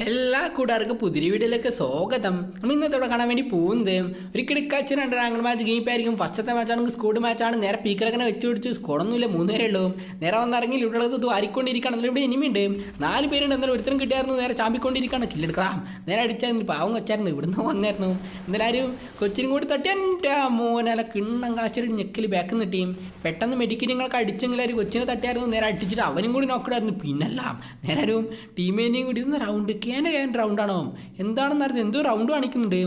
എല്ലാ കൂട്ടുകാർക്കും പുതിരി വീഡിയോയിലേക്ക് സ്വാഗതം. നമ്മൾ ഇന്നത്തോടെ കാണാൻ വേണ്ടി പോകുന്നത്. ഒരു കിടക്കാച്ച രണ്ട് റാങ്ക് മാച്ച് ഗെയിം ആയിരിക്കും. ഫസ്റ്റത്തെ മാച്ചാണെങ്കിൽ സ്കോഡ് മാച്ചാണ് നേരെ പീക്കലങ്ങനെ വെച്ച് പിടിച്ച് സ്കോഡൊന്നുമില്ല മൂന്ന് പേരേ ഉള്ളൂ. നേരെ വന്നിറങ്ങി ഇവിടെ ഇത് വാരിക്കൊണ്ടിരിക്കുകയാണ്. എന്നാലും ഇവിടെ ഉണ്ട്. നാല് പേരുണ്ട്. എന്നാലും ഒരുത്തരം കിട്ടിയായിരുന്നു. നേരെ ചാമ്പിക്കൊണ്ടിരിക്കുകയാണ്. കില്ലെടുക്കാം നേരെ അടിച്ചായിരുന്നു. പാവം വെച്ചായിരുന്നു ഇവിടുന്ന് വന്നായിരുന്നു. എന്നാലും കൊച്ചിനും കൂടി തട്ടി. എന്റെ മോനല കിണ്ണം കാച്ചൊരു ഞെക്കിൽ ബാക്ക് നിട്ടിയും പെട്ടെന്ന് മെഡിക്കലിങ്ങളൊക്കെ അടിച്ചെങ്കിൽ ഒരു കൊച്ചിനെ തട്ടിയായിരുന്നു. നേരെ അടിച്ചിട്ട് അവനും കൂടി നോക്കിടായിരുന്നു പിന്നല്ല നേരെ ഒരു ടീമേനെയും കൂടി റൗണ്ട് കേന്റെ കാര്യം റൗണ്ടാണോ എന്താണെന്ന് അറിയാം എന്തോ റൗണ്ട് കാണിക്കുന്നുണ്ട്.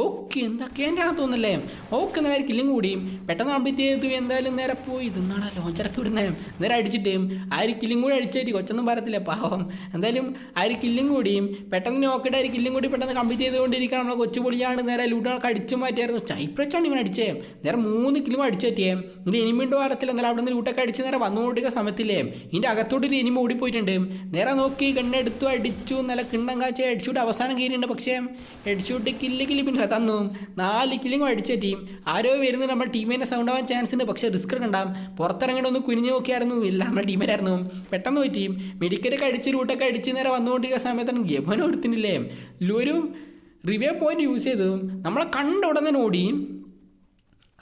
ഓക്കെ എന്താ കേന്റെ ആണെന്ന് തോന്നുന്നല്ലേ? ഓക്കെ നേരെ കില്ലും കൂടി. പെട്ടെന്ന് കംപ്ലീറ്റ് എന്തായാലും നേരെ പോയി. ഇതെന്നാണ് ലോഞ്ചറൊക്കെ വിടുന്നത് നേരെ അടിച്ചിട്ട്. ആ ഒരു കില്ലും കൂടി അടിച്ചായിരിക്കും കൊച്ചൊന്നും പറയത്തില്ല? പാവം. എന്തായാലും ആ ഒരു കില്ലും കൂടിയും പെട്ടെന്ന് നോക്കിയിട്ട് ആ ഒരു കില്ലും കൂടി പെട്ടെന്ന് കംപ്ലീറ്റ് ചെയ്തുകൊണ്ടിരിക്കുകയാണ്. നമ്മളെ കൊച്ചു പൊളിയാണ് നേരെ ലൂട്ടുകൾക്ക് അടിച്ചു മാറ്റിയായിരുന്നു. ചൈപ്രച്ചാണ് ഇവൻ അടിച്ചേ. നേരെ മൂന്ന് കിലും അടിച്ചു പറ്റിയേ ഇനി എനിമിണ്ടോ വാരത്തിൽ എന്നാലും അവിടെ നിന്ന് ലൂട്ടൊക്കെ അടിച്ച് നേരെ വന്നുകൊണ്ടിരിക്കുന്ന സമയത്തില്ലേ? ഇതിന്റെ അകത്തോട്ട് ഒരു എനിമ ഓടിപ്പോയിട്ടുണ്ട്. നേരെ നോക്കി. കണ്ണെടുത്തു അടിച്ചു. നല്ല കിണ്ണം കാച്ചി ഹെഡ്ഷൂട്ട് അവസാനം കീറിയുണ്ട് പക്ഷേ ഹെഡ്ഷൂട്ട് കില്ല് കില്ല് പിന്നെ തന്നു. നാല് കില്ലിങ്ങും അടിച്ച ടീം ആരോ വരുന്നത് നമ്മുടെ ടീമിനെ സൗണ്ട് ആവാൻ ചാൻസ് ഉണ്ട്. പക്ഷേ റിസ്ക് കണ്ടാം പുറത്തിറങ്ങിയിട്ട് ഒന്ന് കുനിഞ്ഞു നോക്കിയായിരുന്നു. ഇല്ല നമ്മുടെ ടീമിലായിരുന്നു പെട്ടെന്ന് പോയി ടീം മെഡിക്കലൊക്കെ അടിച്ച് റൂട്ടൊക്കെ അടിച്ച് നേരെ വന്നുകൊണ്ടിരിക്കുന്ന സമയത്താണ് ഗവനം എടുത്തിട്ടില്ലേ ഒരു റിവ്യൂ പോയിന്റ് യൂസ് ചെയ്തു. നമ്മളെ കണ്ട ഉടനെ ഓടി.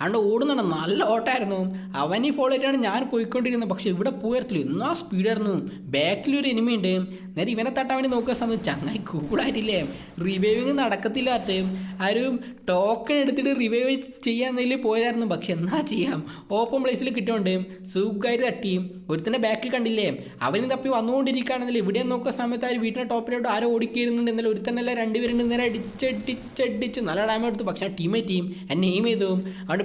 കണ്ട് ഓടുന്നുണ്ട് നല്ല ഓട്ടമായിരുന്നു. അവൻ ഈ ചെയ്തിട്ടാണ് ഞാൻ പോയിക്കൊണ്ടിരുന്നത്. പക്ഷെ ഇവിടെ പോയത്തില്ല എന്നാ സ്പീഡായിരുന്നു. ബാക്കിൽ ഒരു എനിമി ഉണ്ട് നേരെ ഇവനെ തട്ടാൻ വേണ്ടി നോക്കുന്ന സമയത്ത് ചങ്ങായി കൂടായിട്ടില്ലേ? റിവൈവിങ് നടക്കത്തില്ലാത്ത ആരും ടോക്കൺ എടുത്തിട്ട് റിവൈവ് ചെയ്യാന്നതിൽ പോയതായിരുന്നു. പക്ഷെ എന്നാ ചെയ്യാം? ഓപ്പൺ പ്ലേസിൽ കിട്ടുകൊണ്ട് സുഖമായിട്ട് തട്ടി. ഒരുത്തന്റെ ബാക്കിൽ കണ്ടില്ലേ? അവന് തപ്പി വന്നുകൊണ്ടിരിക്കുകയാണെന്നില്ല. ഇവിടെ നോക്കുന്ന സമയത്ത് ആ വീട്ടിലെ ടോപ്പിലോട്ട് ആരോ ഓടിക്കുന്നുണ്ട് എന്നാലും ഒരുത്തനല്ല രണ്ടുപേരുണ്ട്. നേരെ അടിച്ചടിച്ചടിച്ച് നല്ല ഡാമേജ് എടുത്തു. പക്ഷെ ആ ടീമേ ടീം എന്നെ എയിം ചെയ്തു.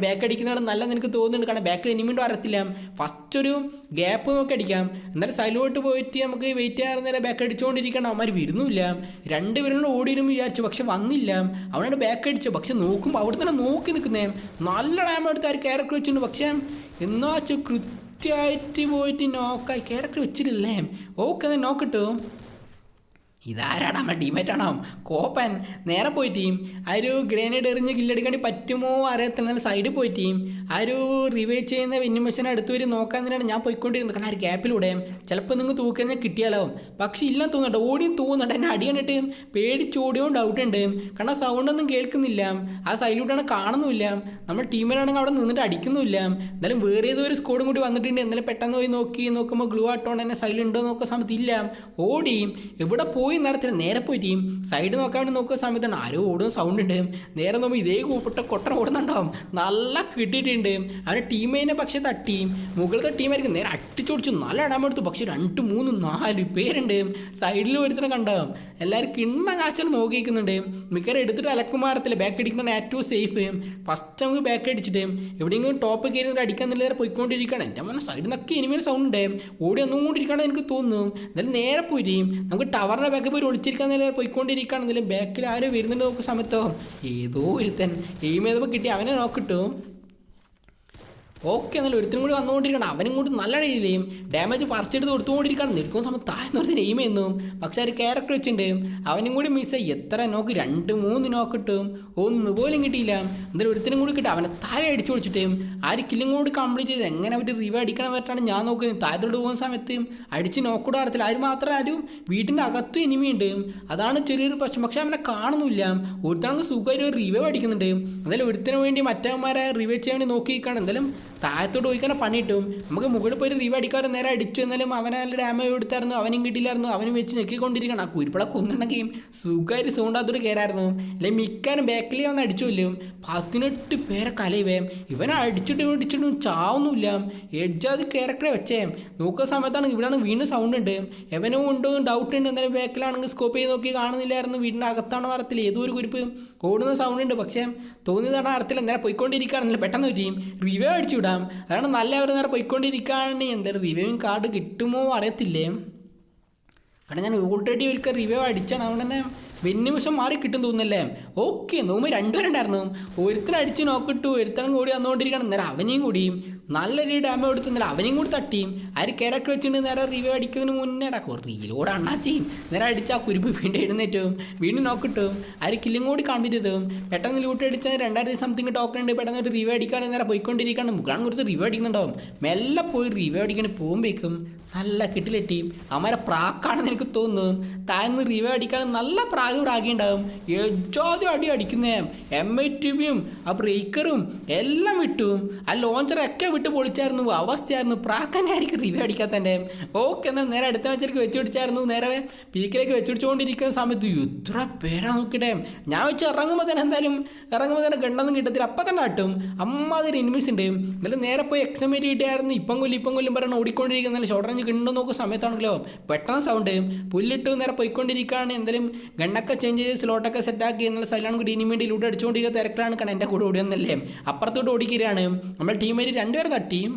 ബാക്ക് അടിക്കുന്നതാണ് നല്ല നിനക്ക് തോന്നുന്നുണ്ട്. കാരണം ബാക്കിൽ എനിമിണ്ടും അറിയത്തില്ല ഫസ്റ്റ് ഒരു ഗ്യാപ്പ് നോക്കി അടിക്കാം. എന്നാലും സൈലോട്ട് പോയിട്ട് നമുക്ക് വെയിറ്റ് ചെയ്യാറ് നേരെ ബാക്ക് അടിച്ചുകൊണ്ടിരിക്കണം അവന്മാർ രണ്ട് രണ്ടുപേരും ഓടിയിരുന്നു വിചാരിച്ചു. പക്ഷെ വന്നില്ല. അവനോട് ബാക്ക് അടിച്ചു പക്ഷെ നോക്കുമ്പോൾ അവിടെ തന്നെ നോക്കി നിൽക്കുന്നേ. നല്ല ഡാമ എടുത്ത് ആ ക്യാരക്ടർ വെച്ചിട്ടുണ്ട്. പക്ഷേ എന്നാ കൃത്യമായിട്ട് പോയിട്ട് നോക്കായി ക്യാരക്ടർ വെച്ചിട്ടില്ലേ? ഓക്കെ എന്നാൽ നോക്കിട്ടു ഇതാരാണ് നമ്മുടെ ടീമേറ്റാണോ കോപ്പൻ. നേരെ പോയി ടീം. ആ ഒരു ഗ്രേനേഡ് എറിഞ്ഞ് കില്ലെടുക്കാൻ പറ്റുമോ അറിയത്തില്ല സൈഡിൽ പോയി ടീം. ആ ഒരു റിവൈവ് ചെയ്യുന്ന വെന്നിമേഷനെ അടുത്ത് വരും നോക്കാൻ തന്നെയാണ് ഞാൻ പോയിക്കൊണ്ടിരുന്നത്. കാരണം ആ ഒരു ഗ്യാപ്പിലൂടെ ചിലപ്പോൾ നിങ്ങൾ തൂക്കുന്ന കിട്ടിയാലോ പക്ഷേ ഇല്ല തോന്നുന്നുണ്ട്. ഓടിയും തോന്നുന്നുണ്ട്. എന്നെ അടി കണ്ടിട്ട് പേടിച്ച് ഓടിയോ ഡൗട്ട് ഉണ്ട്. കാരണം സൗണ്ടൊന്നും കേൾക്കുന്നില്ല. ആ സൈഡിലൂടെയാണ് കാണുന്നില്ല നമ്മുടെ ടീമിലാണെങ്കിൽ അവിടെ നിന്നിട്ട് അടിക്കുന്നില്ല എന്നാലും വേറെ ഏതോ ഒരു സ്കോഡും കൂടി വന്നിട്ടുണ്ട്. എന്നാലും പെട്ടെന്ന് പോയി നോക്കി. നോക്കുമ്പോൾ ഗ്ലൂ ആട്ടോണ്ട് തന്നെ സൈഡിൽ ഉണ്ടോ നോക്കുന്ന സമയത്ത് ഇല്ല. ഓടിയും എവിടെ പോയി നേരത്തിൽ നേരെ പോയി സൈഡ് നോക്കാൻ വേണ്ടി നോക്കുന്ന സമയത്താണ് ആരോ ഓടുന്ന സൗണ്ട് ഉണ്ട്. നേരെ നോക്കുമ്പോൾ ഇതേ കൂപ്പിട്ട കൊട്ടൻ ഓടുന്നുണ്ടാവും. നല്ല കിട്ടിയിട്ടുണ്ട്. അവന്റെ ടീമേനെ പക്ഷെ തട്ടി. മുകളിലത്തെ ടീമായിരിക്കും നേരെ അട്ടിച്ചോടിച്ചു നല്ല ഇടാൻ എടുത്തു. പക്ഷെ രണ്ട് മൂന്ന് നാല് പേരുണ്ട്. സൈഡിൽ ഒരുത്തരം കണ്ടാവും. എല്ലാവരും കിണ്ണ കാച്ചൽ നോക്കിയിരിക്കുന്നുണ്ട്. മിക്കവാറും എടുത്തിട്ട് അലക്കുമാരത്തില്ല ബാക്ക് അടിക്കുന്ന ഏറ്റവും സേഫ് ഫസ്റ്റ് നമുക്ക് ബാക്ക് അടിച്ചിട്ട് എവിടെയെങ്കിലും ടോപ്പ് കയറി അടിക്കാൻ നേരെ പോയിക്കൊണ്ടിരിക്കുകയാണ്. എന്റെ മോനെ സൈഡിൽ നിന്നൊക്കെ ഇനിമേൽ സൗണ്ട് ഉണ്ട്. ഓടി ഒന്നും ഒന്നുകൊണ്ടിരിക്കുകയാണെന്ന് എനിക്ക് തോന്നുന്നു. എന്നാലും നേരെ പോയി നമുക്ക് ടവറിന്റെ പോയി ഒളിച്ചിരിക്കാൻ നില പോയിക്കൊണ്ടിരിക്കുകയാണെങ്കിലും ബാക്കിൽ ആരും വരുന്നുണ്ട് നോക്കുന്ന സമയത്തോ. ഏതോ ഒരുത്തൻ. എയിം ചെയ്തപ്പോൾ കിട്ടി. അവനെ നോക്കിട്ടു ഓക്കെ എന്നാലും ഒരുത്തിനും കൂടി വന്നുകൊണ്ടിരിക്കണം. അവനും കൂടി നല്ല രീതിയിലും ഡാമേജ് പറിച്ചെടുത്ത് കൊടുത്തുകൊണ്ടിരിക്കണം നിൽക്കുന്ന സമയത്ത് താഴ്ന്ന ഒരു എയിം ചെയ്യുന്നു പക്ഷെ ഒരു ക്യാരക്ടർ വെച്ചിട്ടുണ്ട്. അവനും കൂടി മിസ്സായി എത്ര നോക്ക് രണ്ട് മൂന്ന് നോക്ക് ഇട്ടും ഒന്ന് പോലും കിട്ടിയില്ല. എന്തായാലും ഒരുത്തിനും കൂടി കിട്ടും. അവനെ താഴെ അടിച്ചു പൊളിച്ചിട്ട് ആ ഒരു കില്ലും കൂടി കംപ്ലീറ്റ് ചെയ്ത് എങ്ങനെ അവർ റിവ്യൂ അടിക്കണം പറ്റാണ് ഞാൻ നോക്കുന്നത്. താഴത്തോട്ട് പോകുന്ന സമയത്ത് അടിച്ച് നോക്കൂടെ അറിയത്തില്ല ആര് മാത്രം ആരും വീട്ടിന്റെ അകത്തും ഇനിമയുണ്ട് അതാണ് ചെറിയൊരു പ്രശ്നം. പക്ഷെ അവനെ കാണുന്നില്ല. ഒരുത്തണെങ്കിൽ സുഖമായിട്ട് റിവൈവ് അടിക്കുന്നുണ്ട്. എന്തായാലും ഒരുത്തിനു വേണ്ടി മറ്റവന്മാരെ റിവൈവ് ചെയ്യാൻ വേണ്ടി നോക്കിയിരിക്കുകയാണ്. എന്തായാലും താഴത്തോട്ട് പോയിക്കാനെ പണി കിട്ടും നമുക്ക് മുകളിൽ പോയി റീവ് അടിക്കാറ് നേരെ അടിച്ചു എന്നാലും അവനെ നല്ല ഡാമേജ് കൊടുത്തായിരുന്നു അവനും കിട്ടിയില്ലായിരുന്നു അവനും വെച്ച് ഞെക്കിക്കൊണ്ടിരിക്കണം ആ കുരുപ്പള കൊന്നുണ്ടെങ്കിൽ സുഖമായിട്ട് സൂണ്ടാത്തോട് കയറായിരുന്നു അല്ലെങ്കിൽ മിക്കാനും ബാക്കിലേ വന്ന് അടിച്ചുല്ലോ പതിനെട്ട് പേരെ കലയുവേ. ഇവനെ അടിച്ചിട്ട് അടിച്ചിട്ടും ചാവുന്നില്ല എഡ്ജാത് ക്യാരക്ടറെ വെച്ചേ. നോക്കുന്ന സമയത്താണ് ഇവിടെയാണ് വീണ്ടും സൗണ്ട് ഉണ്ട്. എവനും ഉണ്ടോ ഡൗട്ട് ഉണ്ട്. എന്തായാലും ബാക്കിലാണെങ്കിൽ സ്കോപ്പ് ചെയ്ത് നോക്കി കാണുന്നില്ലായിരുന്നു. വീടിന്റെ അകത്താണ് പറയത്തില്ല ഏതോ ഒരു കുരിപ്പ്. ഓടുന്ന സൗണ്ട് ഉണ്ട്. പക്ഷേ തോന്നിയതാണ് അറിയത്തില്ല എന്തായാലും പോയിക്കൊണ്ടിരിക്കുകയാണെന്നില്ല പെട്ടെന്ന് പറ്റിയും റിവ്യൂ അടിച്ചു വിടാം അതാണ് നല്ല അവർ നേരെ പോയിക്കൊണ്ടിരിക്കുകയാണ് എന്തായാലും റിവ്യൂവിങ് കാർഡ് കിട്ടുമോ അറിയത്തില്ലേ? കാരണം ഞാൻ ഓൾറെഡി ഒരിക്കൽ റിവ്യൂ അടിച്ചാണ്. അതുകൊണ്ട് തന്നെ വെന്നിമിഷം മാറി കിട്ടും തോന്നുന്നല്ലേ? ഓക്കെ നോമ്പ് രണ്ടുപേരുണ്ടായിരുന്നു. ഒരുത്തൻ അടിച്ച് നോക്കിട്ടു ഒരുത്തനും കൂടി വന്നുകൊണ്ടിരിക്കണം നേരെ അവനെയും കൂടിയും നല്ല രീതി ഡാമേജ് കൊടുത്തുന്നില്ല അവനെയും കൂടി തട്ടിയും. അവർ കിരക്ക് വെച്ചിട്ട് നേരെ റിവ്യൂ അടിക്കുന്നതിന് മുന്നേ അടക്കും റീലോട് അണ്ണാ ചെയ്യും. നേരെ അടിച്ചാൽ കുരുപ്പ് വീണ്ടും എഴുന്നേറ്റും. വീണ്ടും നോക്കിട്ടും അവർ കില്ലും കൂടി ചെയ്തും. പെട്ടെന്ന് ലൂട്ട് അടിച്ചാൽ രണ്ടായിരത്തി സംതിങ് ടോക്കൺ ഉണ്ട്. പെട്ടെന്ന് ഒരു റിവ്യൂ അടിക്കാൻ നേരെ പോയിക്കൊണ്ടിരിക്കുകയാണ് മുഖാൻ കുറച്ച് റിവ്യൂ അടിക്കുന്നുണ്ടാവും. മെല്ലെ പോയി റിവ്യൂ അടിക്കാൻ പോകുമ്പോഴേക്കും നല്ല കിട്ടിലെ ടീം അമ്മരെ പ്രാക്കാണെന്ന് എനിക്ക് തോന്നുന്നു. താഴ്ന്ന് റിവ്യൂ അടിക്കാൻ നല്ല പ്രാഗ് പ്രാഗി ഉണ്ടാവും. എജാതി അടി അടിക്കുന്നേ. എം ഐ ടിവിയും ആ ബ്രേക്കറും എല്ലാം വിട്ടും. ആ ലോഞ്ചറൊക്കെ വിട്ട് പൊളിച്ചായിരുന്നു അവസ്ഥയായിരുന്നു. പ്രാക്കനായിരിക്കും റിവ്യൂ അടിക്കാത്തന്റെ ഓക്കെ എന്നാൽ നേരെ അടുത്ത മാച്ചിലേക്ക് വെച്ച് പിടിച്ചായിരുന്നു. നേരെ പീക്കിലേക്ക് വെച്ച് പിടിച്ചുകൊണ്ടിരിക്കുന്ന സമയത്ത് ഇത്ര പേരാ നോക്കിട്ടെ ഞാൻ വെച്ച് ഇറങ്ങുമ്പോൾ തന്നെ എന്തായാലും ഇറങ്ങുമ്പോൾ തന്നെ ഗണ്ണൊന്നും കിട്ടത്തില്ല. അപ്പം തന്നെ കാട്ടും അമ്മാതിരി എനിമീസ് ഉണ്ട്. എന്നാലും നേരെ പോയി എക്സാമേറ്റ് കിട്ടിയായിരുന്നു. ഇപ്പം കൊല്ലം ഇപ്പം കൊല്ലം പറഞ്ഞ് ഓടിക്കൊണ്ടിരിക്കുന്ന. ഷോർട്ട് റേഞ്ച് കിണ്ടു നോക്കുന്ന സമയത്താണല്ലോ. പെട്ടെന്ന് സൗണ്ട് പുല്ലിട്ട് നേരെ പോയിക്കൊണ്ടിരിക്കുകയാണ്. എന്തായാലും ഗണ്ണൊക്കെ ചേഞ്ച് ചെയ്ത് സ്ലോട്ടൊക്കെ സെറ്റാക്കി എന്നുള്ള ഇനി വേണ്ടി ലൂട്ട് അടിച്ചുകൊണ്ടിരിക്കുന്ന തിരക്കിലാണ് കാരണം എന്റെ കൂടെ ഓടിയെന്നല്ലേ അപ്പുറത്തോട്ട് ഓടിക്കുകയാണ്. നമ്മൾ ടീമേറ്റ് രണ്ടുപേരെ തട്ടി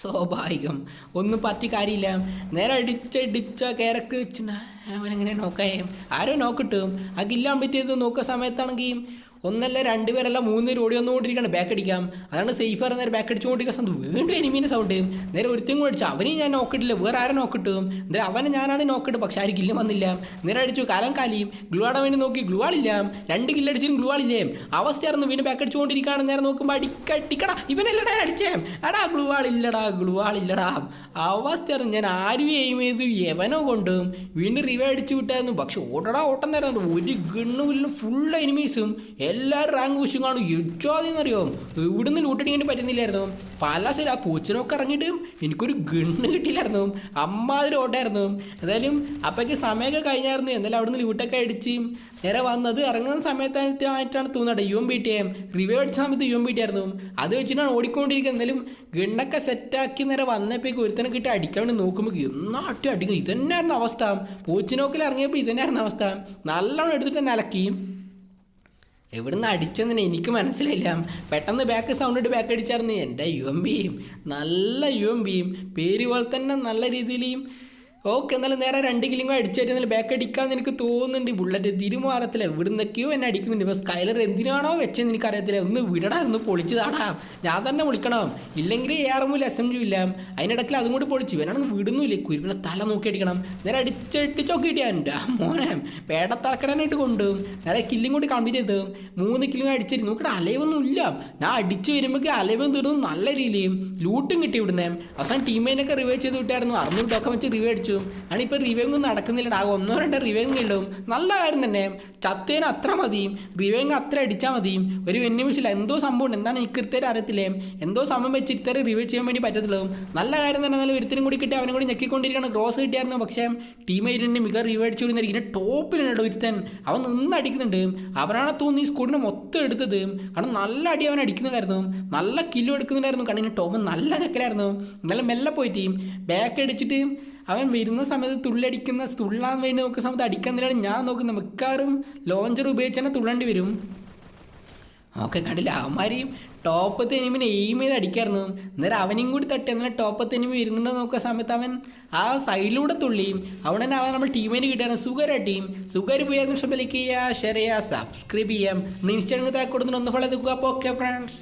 സ്വാഭാവികം. ഒന്നും പറ്റി കാര്യമില്ല. നേരെ അടിച്ച അടിച്ചടിച്ച ക്യാരക്ടർ വെച്ചിട്ട് അവനെങ്ങനെ നോക്കാം? ആരോ നോക്കിട്ടും ആ ഗില്ലാൻ പറ്റിയത് നോക്കുന്ന സമയത്താണെങ്കിൽ ഒന്നല്ല രണ്ട് പേരല്ല മൂന്ന് പേര് ഓടി വന്നുകൊണ്ടിരിക്കുകയാണ് ബാക്ക് അടിക്കാം. അതാണ് സേഫ് നേരെ ബാക്ക് അടിച്ചുകൊണ്ടിരിക്കുക സൗണ്ട് വീണ്ടും എനിമീന്റെ സൗണ്ട് നേരെ ഒരുത്തും അടിച്ചു. അവനെയും ഞാൻ നോക്കിട്ടില്ല വേറെ ആരും നോക്കിട്ടും നേരെ അവനെ ഞാനാണ് നോക്കിട്ട് പക്ഷെ ആരും കില്ലും വന്നില്ല. നേരെ അടിച്ചു. കാലം കാലിയും. ഗ്ലൂ വേണ്ടി നോക്കി. ഗ്ലൂ രണ്ട് കില്ലടിച്ചും ഗ്ലൂ ആളില്ലേ? അവസ്ഥയായിരുന്നു വീണ്ടും ബാക്ക് അടിച്ചുകൊണ്ടിരിക്കുകയാണ്. നേരെ നോക്കുമ്പോൾ അടിക്കടിക്കടാ ഇവനല്ലടാ അടിച്ചേ? അടാ ഗ്ലൂ ആളില്ലടാ ഗ്ലൂ ആളില്ലടാ. അവസ്ഥയായിരുന്നു ഞാൻ ആരും എയിം ചെയ്തു. എവനോ കൊണ്ടും വീണ്ടും റിവേ അടിച്ചു വിട്ടായിരുന്നു. പക്ഷെ ഓടടാ ഓട്ടം നേരം ഒരു ഗണ്ണുമില്ല ഫുൾ എനിമീസും എല്ലാവരും റാങ്ക് പുഷും കാണും യുജാതിന്നറിയോ ഇവിടുന്ന് ലൂട്ടടിക്കാൻ പറ്റുന്നില്ലായിരുന്നു. പല സ്ഥലം ആ പൂച്ചനൊക്കെ ഇറങ്ങിയിട്ട് എനിക്കൊരു ഗണ്ണ് കിട്ടിയില്ലായിരുന്നു. അമ്മാതിരി ഓട്ടായിരുന്നു എന്തായാലും അപ്പോഴേക്ക് സമയമൊക്കെ കഴിഞ്ഞായിരുന്നു. എന്നാലും അവിടുന്ന് ലൂട്ടൊക്കെ അടിച്ച് നേരെ വന്നത് ഇറങ്ങുന്ന സമയത്തായിട്ടാണ് തോന്നുന്നത്. U M B T review അടിച്ച സമയത്ത് യു എം ബി ടി ആയിരുന്നു. അത് വെച്ചിട്ടാണ് ഓടിക്കൊണ്ടിരിക്കുന്നത്. എന്തായാലും ഗണ്ണൊക്കെ സെറ്റാക്കി നേരെ വന്നപ്പോഴേക്ക് ഒരുത്തനെ കിട്ടി അടിക്കാൻ വേണ്ടി നോക്കുമ്പോൾ എന്നാട്ടി അടിക്കും ഇതന്നെയായിരുന്നു അവസ്ഥ. പൂച്ചനോക്കിൽ ഇറങ്ങിയപ്പോൾ ഇതന്നെയായിരുന്നു അവസ്ഥ. നല്ലോണം എടുത്തിട്ട് തന്നെ അലക്കി. എവിടുന്ന് അടിച്ചെന്ന് എനിക്ക് മനസ്സിലായില്ല. പെട്ടെന്ന് ബാക്ക് സൗണ്ട് ഇട്ട് ബാക്ക് അടിച്ചായിരുന്നു. എന്റെ യു എം ബിയും നല്ല യു എം ബിയും പേര് പോലെ തന്നെ നല്ല രീതിയിലും ഓക്കെ എന്നാലും നേരെ രണ്ട് കിലിങ്ങോ അടിച്ചായിട്ട് ബാക്ക് അടിക്കാമെന്ന് എനിക്ക് തോന്നുന്നുണ്ട്. ബുള്ളറ്റ് തിരുമാറത്തില്ല. ഇവിടുന്നൊക്കെയോ എന്നെ അടിക്കുന്നുണ്ട്. ഇപ്പോൾ സ്കൈലർ എന്തിനാണോ വെച്ചെന്ന് എനിക്കറിയത്തില്ല. ഒന്ന് വിടടാ ഒന്ന് പൊളിച്ച് ഞാൻ തന്നെ വിളിക്കണം. ഇല്ലെങ്കിൽ ഏറമൂല എസ് എം ജി ഇല്ല. അതിനിടയ്ക്കിൽ അതും കൂടി പൊളിച്ചു. ഇവനാണെങ്കിൽ വിടുന്നില്ലേ കുരുവിനെ തല നോക്കി അടിക്കണം. നേരെ അടിച്ചടിച്ചൊക്കെ കിട്ടിയാ ഞാൻ മോനെ പേട തറക്കടാനായിട്ട് കൊണ്ടും നേരെ കില്ലും കൂടി കംപ്ലീറ്റ് ചെയ്ത് മൂന്ന് കില്ലും അടിച്ചിരുന്നു നോക്കിയിട്ട് അലയൊന്നും ഇല്ല. ഞാൻ അടിച്ച് വരുമ്പോഴേക്ക് അലവും തീർന്നു. നല്ല രീതിയിൽ ലൂട്ടും കിട്ടി ഇവിടുന്ന്. അവസാനം ടീമേനൊക്കെ റിവൈവ് ചെയ്ത് വിട്ടായിരുന്നു. അറുന്നൂറ് ടോക്കം വെച്ച് റിവൈവ് അടിച്ചു. ആണ് ഇപ്പോൾ റിവൈവ് നടക്കുന്നില്ല ആ ഒന്നോ രണ്ടോ റിവ്യൂങ് ഇടും നല്ല കാര്യം തന്നെ ചത്തേന് അത്ര മതിയും റിവ്യൂങ് അത്ര അടിച്ചാൽ മതിയും ഒരു വെന്നിമിഷില്ല എന്തോ സംഭവം ഉണ്ട് എന്താണ് ഈ കൃത്യം അറിയത്തില്ലേ? എന്തോ സംഭവം വെച്ച് ഇത്തരം റിവ്യൂ ചെയ്യാൻ വേണ്ടി പറ്റത്തുള്ളൂ നല്ല കാര്യം തന്നെ നല്ല ഒരുത്തിനും കൂടി കിട്ടി അവനും കൂടി ഞെക്കിക്കൊണ്ടിരിക്കണം ക്രോസ് കിട്ടിയായിരുന്നു പക്ഷേ ടീം ആയിട്ട് മിക റിവ്യൂ അടിച്ചു കൊടുത്തിരിക്കുന്ന ടോപ്പിലുണ്ട് ഒരുത്തൻ. അവൻ നിന്ന് അടിക്കുന്നുണ്ട്. അവനാണ് തോന്നുന്നു ഈ സ്കൂളിനെ മൊത്തം എടുത്തത്. കാരണം നല്ല അടി അവൻ അടിക്കുന്നുണ്ടായിരുന്നു. നല്ല കിലോ എടുക്കുന്നുണ്ടായിരുന്നു കാരണം ഇനി ടോപ്പ് നല്ല ഞെക്കലായിരുന്നു. നല്ല മെല്ലെ പോയിട്ട് ബാക്ക് അടിച്ചിട്ട് അവൻ വരുന്ന സമയത്ത് തുള്ളടിക്കുന്ന തുള്ളാൻ വേണ്ടി നോക്കുന്ന സമയത്ത് അടിക്കുന്നതിലാണ് ഞാൻ നോക്കുന്നത്. മിക്കാറും ലോഞ്ചർ ഉപയോഗിച്ച് തന്നെ തുള്ളേണ്ടി വരും. ഓക്കെ കണ്ടില്ല? അവന്മാരെയും ടോപ്പത്തെ എനിമിനെ എയിം ചെയ്ത് അടിക്കായിരുന്നു. അന്നേരം അവനെയും കൂടി തട്ടി. അന്നേരം ടോപ്പത്തെ എനിമി വരുന്നുണ്ടോ നോക്കുന്ന സമയത്ത് അവൻ ആ സൈഡിലൂടെ തുള്ളിയും അവിടെ തന്നെ അവൻ നമ്മൾ ടീമിന് കിട്ടിയാണ് സുഗര ടീം സുഖര് പോയാൽ ഇഷ്ടം ലൈക്ക് ചെയ്യുക ഷെയർ ചെയ്യുക സബ്സ്ക്രൈബ് ചെയ്യാം നമ്മൾ ഇൻസ്റ്റാഗ്രാമിൽ കൊടുത്തിട്ട് ഒന്ന് ഫോളോ ചെയ്ത് അപ്പോൾ ഓക്കെ ഫ്രണ്ട്സ്